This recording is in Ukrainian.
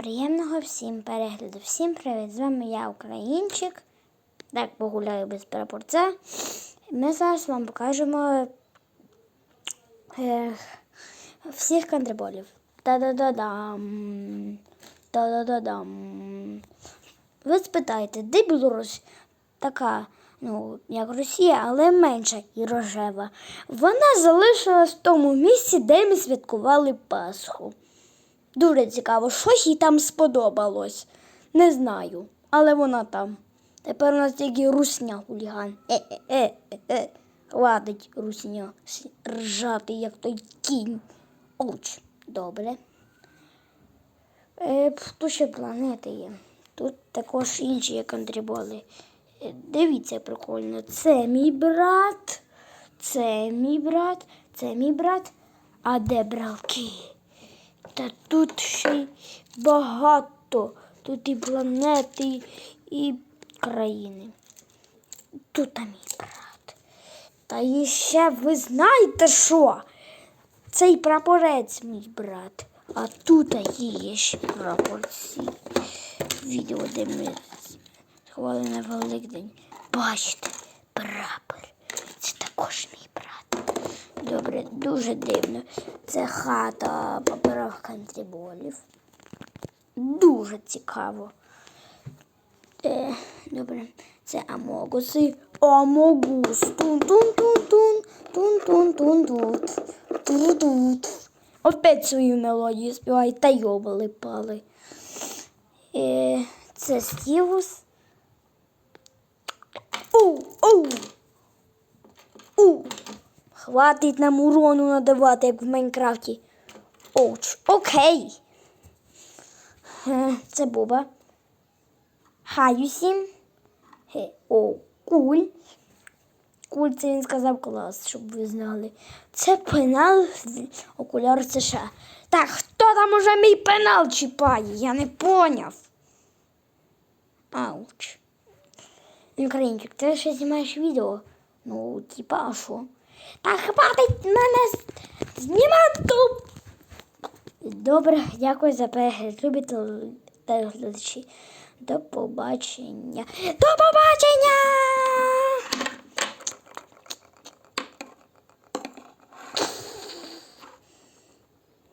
Приємного всім перегляду. Всім привіт! З вами я, Українчик. Так, погуляю без прапорця. Ми зараз вам покажемо е, всіх кантриболів. Та-да-да-дам. Та-да-да-дам. Ви спитаєте, де Білорусь? Така, ну, як Росія, але менша і рожева. Вона залишилась в тому місці, де ми святкували Пасху. Дуже цікаво, що їй там сподобалось. Не знаю, але вона там. Тепер у нас тільки русня хуліган. Е-е-е-е. Ладить русня ржати, як той кінь. Оч, добре. Е, тут ще планети є. Тут також інші контриболи. Е, Дивіться, прикольно. Це мій брат, це мій брат, це мій брат. А де бралки? Та тут ще багато. Тут і планети, і країни. Тут а мій брат. Та і ще ви знаєте що? Цей прапорець мій брат. А тут є ще прапорці. Відео, де ми сховали на Великдень. Бачите, прапор. Це також мій. Добре, дуже дивно. Це хата паперових кантріболів. Дуже цікаво. Е, добре, це Амогуси. Амогус. Тун-тун-тун-тун. Тун-тун-тун-тун. Опять свою мелодію співають та йобали пали. Е, це Стівус. У, у. У. Хватить нам урону надавати, як в Майнкрафті. Оуч, окей. Е, Це Боба. Хай усім. О, куль. Куль, це він сказав клас, щоб ви знали. Це пенал окуляр США. Так, хто там уже мій пенал чіпає? Я не поняв. Ауч. Українчик, ти ще знімаєш відео? Ну, типа, а що? Та хватить мене знімати. Добре, дякую за перегляд. Любі теле- телеглядачі. До побачення. До побачення!